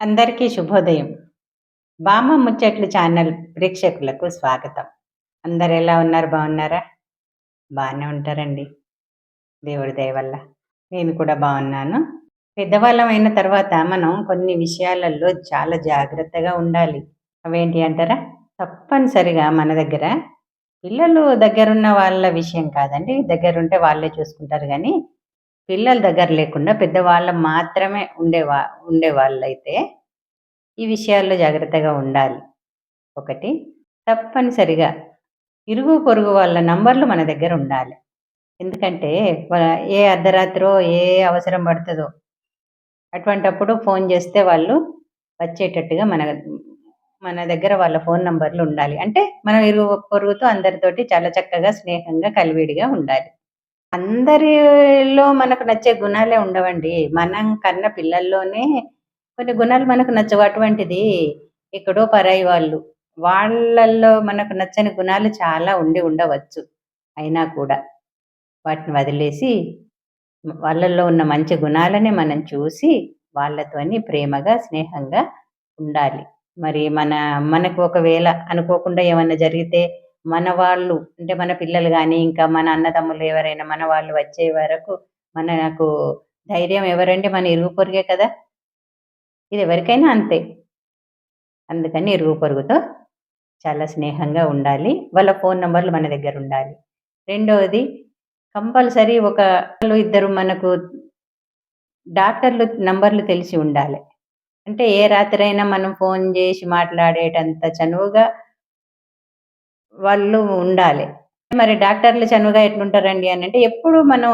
అందరికీ శుభోదయం. బామ్మ ముచ్చట్లు ఛానల్ ప్రేక్షకులకు స్వాగతం. అందరు ఎలా ఉన్నారు? బాగున్నారా? బాగానే ఉంటారండి. దేవుడి దయ వల్ల నేను కూడా బాగున్నాను. పెద్దవాళ్ళం అయిన తర్వాత మనం కొన్ని విషయాలలో చాలా జాగ్రత్తగా ఉండాలి. అవేంటి అంటారా? తప్పనిసరిగా మన దగ్గర పిల్లలు దగ్గరున్న వాళ్ళ విషయం కాదండి. దగ్గరుంటే వాళ్ళే చూసుకుంటారు కానీ పిల్లల దగ్గర లేకుండా పెద్దవాళ్ళ మాత్రమే ఉండేవా ఉండే వాళ్ళైతే ఈ విషయాల్లో జాగ్రత్తగా ఉండాలి. ఒకటి తప్పనిసరిగా ఇరుగు పొరుగు వాళ్ళ నంబర్లు మన దగ్గర ఉండాలి. ఎందుకంటే ఏ అర్ధరాత్రో ఏ అవసరం పడుతుందో అటువంటప్పుడు ఫోన్ చేస్తే వాళ్ళు వచ్చేటట్టుగా మన మన దగ్గర వాళ్ళ ఫోన్ నంబర్లు ఉండాలి. అంటే మనం ఇరుగు పొరుగుతో అందరితోటి చాలా చక్కగా స్నేహంగా కలివిడిగా ఉండాలి. అందరిలో మనకు నచ్చే గుణాలే ఉండవండి. మనం కన్న పిల్లల్లోనే కొన్ని గుణాలు మనకు నచ్చవు. అటువంటిది ఎక్కడో పరాయి వాళ్ళు. వాళ్ళల్లో మనకు నచ్చని గుణాలు చాలా ఉండి ఉండవచ్చు. అయినా కూడా వాటిని వదిలేసి వాళ్ళల్లో ఉన్న మంచి గుణాలని మనం చూసి వాళ్ళతోని ప్రేమగా స్నేహంగా ఉండాలి. మరి మన మనకు ఒకవేళ అనుకోకుండా ఏమన్నా జరిగితే మన వాళ్ళు అంటే మన పిల్లలు కానీ ఇంకా మన అన్నదమ్ములు ఎవరైనా మన వాళ్ళు వచ్చే వరకు మనకు ధైర్యం ఎవరంటే మన ఇరుగు పొరుగే కదా? ఇది ఎవరికైనా అంతే. అందుకని ఇరుగు పొరుగుతో చాలా స్నేహంగా ఉండాలి. వాళ్ళ ఫోన్ నంబర్లు మన దగ్గర ఉండాలి. రెండవది కంపల్సరీ ఒక ఇద్దరు మనకు డాక్టర్లు నంబర్లు తెలిసి ఉండాలి. అంటే ఏ రాత్రైనా మనం ఫోన్ చేసి మాట్లాడేటంత చనువుగా వాళ్ళు ఉండాలి. మరి డాక్టర్లు చనువుగా ఎట్లుంటారండి అని అంటే ఎప్పుడు మనం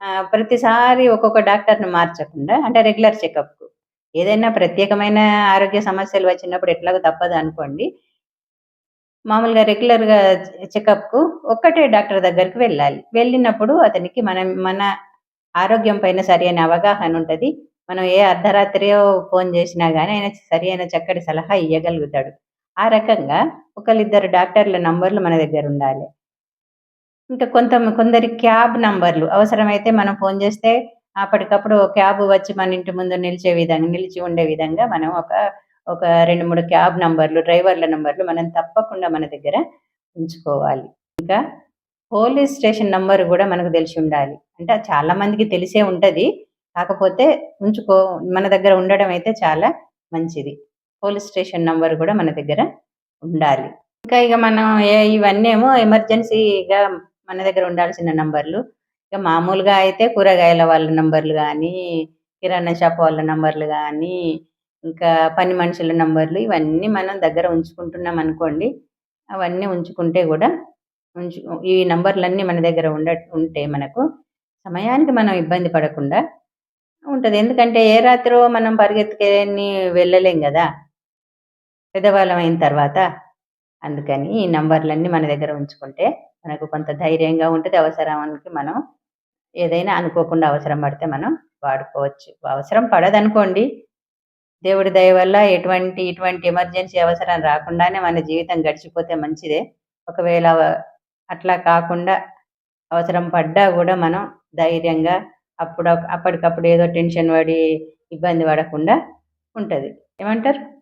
ఆ, ప్రతిసారి ఒక్కొక్క డాక్టర్ని మార్చకుండా అంటే రెగ్యులర్ చెకప్ ఏదైనా ప్రత్యేకమైన ఆరోగ్య సమస్యలు వచ్చినప్పుడు ఎట్లాగో తప్పదు అనుకోండి. మామూలుగా రెగ్యులర్గా చెకప్కు ఒక్కటే డాక్టర్ దగ్గరికి వెళ్ళాలి. వెళ్ళినప్పుడు అతనికి మనం మన ఆరోగ్యం పైన సరైన అవగాహన ఉంటుంది. మనం ఏ అర్ధరాత్రియో ఫోన్ చేసినా కానీ ఆయన సరి అయిన చక్కటి సలహా ఇవ్వగలుగుతాడు ఆ రకంగా ఒకరిద్దరు డాక్టర్ల నంబర్లు మన దగ్గర ఉండాలి. ఇంకా కొంత కొందరి క్యాబ్ నంబర్లు అవసరమైతే మనం ఫోన్ చేస్తే అప్పటికప్పుడు క్యాబ్ వచ్చి మన ఇంటి ముందు నిలిచే విధంగా నిలిచి ఉండే విధంగా మనం ఒక ఒక రెండు మూడు క్యాబ్ నంబర్లు డ్రైవర్ల నంబర్లు మనం తప్పకుండా మన దగ్గర ఉంచుకోవాలి. ఇంకా పోలీస్ స్టేషన్ నంబర్ కూడా మనకు తెలిసి ఉండాలి. అంటే చాలా మందికి తెలిసే ఉంటుంది. కాకపోతే ఉంచుకో మన దగ్గర ఉండడం అయితే చాలా మంచిది. పోలీస్ స్టేషన్ నంబర్ కూడా మన దగ్గర ఉండాలి. ఇంకా ఇక మనం ఇవన్నీ ఏమో ఎమర్జెన్సీగా మన దగ్గర ఉండాల్సిన నంబర్లు. ఇక మామూలుగా అయితే కూరగాయల వాళ్ళ నంబర్లు కానీ కిరాణా షాప్ వాళ్ళ నంబర్లు కానీ ఇంకా పని మనుషుల నంబర్లు ఇవన్నీ మనం దగ్గర ఉంచుకుంటున్నాం అనుకోండి అవన్నీ ఉంచుకుంటే కూడా ఉంచు ఈ నంబర్లన్నీ మన దగ్గర ఉండ ఉంటే మనకు సమయానికి మనం ఇబ్బంది పడకుండా ఉంటుంది. ఎందుకంటే ఏ రాత్రో మనం పరిగెత్తుకేని వెళ్ళలేం కదా. పెద్దవాళ్ళం అయిన తర్వాత అందుకని ఈ నంబర్లన్నీ మన దగ్గర ఉంచుకుంటే మనకు కొంత ధైర్యంగా ఉంటుంది. అవసరానికి మనం ఏదైనా అనుకోకుండా అవసరం పడితే మనం వాడుకోవచ్చు. అవసరం పడదనుకోండి. దేవుడి దయ వల్ల ఎటువంటి ఇటువంటి ఎమర్జెన్సీ అవసరం రాకుండానే మన జీవితం గడిచిపోతే మంచిదే. ఒకవేళ అట్లా కాకుండా అవసరం పడ్డా కూడా మనం ధైర్యంగా అప్పుడు అప్పటికప్పుడు ఏదో టెన్షన్ పడి ఇబ్బంది పడకుండా ఉంటుంది. ఏమంటారు?